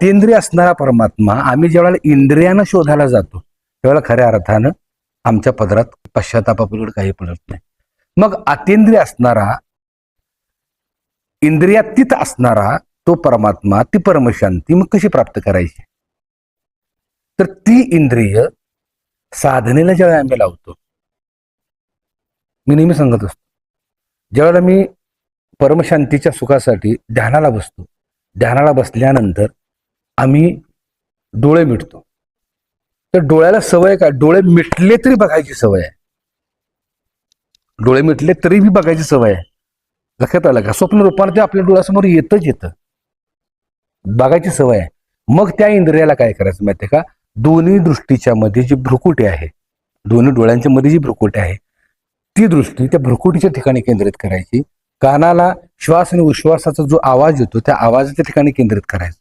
अतिंद्रिय असणारा परमात्मा आम्ही ज्यावेळेला इंद्रियानं शोधायला जातो त्यावेळेला खऱ्या अर्थानं आमच्या पदरात पश्चातापापलीकडे काही पडत नाही. मग अतिंद्रिय असणारा इंद्रियातीत असणारा तो परमात्मा ती परमशांती मग कशी प्राप्त करायची? तर ती इंद्रिय साधनेला ज्यावेळेला आम्ही लावतो मी नेहमी सांगत असतो ज्यावेळेला मी परमशांतीच्या सुखासाठी ध्यानाला बसतो ध्यानाला बसल्यानंतर आम्ही डोळे मिटतो. तर डोळ्याला सवय काय? डोळे मिटले तरी बघायची सवय आहे. डोळे मिटले तरी बी बघायची सवय आहे. लक्षात आलं का? स्वप्न रूपाने ते आपल्या डोळ्यासमोर येतच येतं. बघायची सवय आहे. मग त्या इंद्रियाला काय करायचं माहितीये का? दोन्ही दृष्टीच्या मध्ये जी भ्रुकुटी आहे दोन्ही डोळ्यांच्या मध्ये जी भ्रुकुटी आहे ती दृष्टी त्या भ्रुकुटीच्या ठिकाणी केंद्रित करायची. कानाला श्वास आणि उश्वासाचा जो आवाज येतो त्या आवाजाच्या ठिकाणी केंद्रित करायचं.